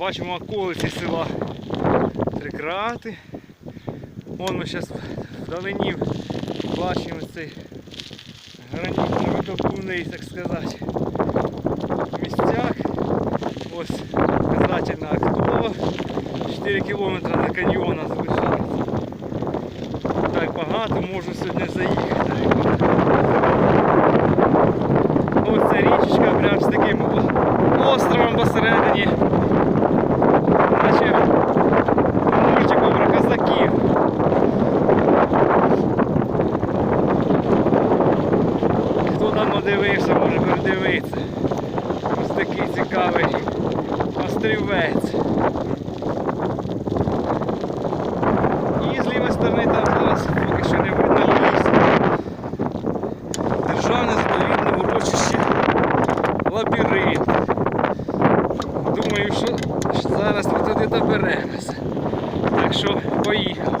Бачимо околиці села Трикрати. Вон ми зараз вдалині бачимо цей гранітний видобувний, так сказати, місцях. Ось казательна актова. 4 кілометри до каньйона залишається. Так багато, можу сьогодні заїхати. Ось ця річечка прям з таким островом посередині. Хто давно дивився, може передивитися. Ось такий цікавий острівець. І з лівої сторони там зараз поки що не видно ліс. Державне заповідне урочище лабіринт. Думаю, що зараз ми туди доберемося. Так що поїхали.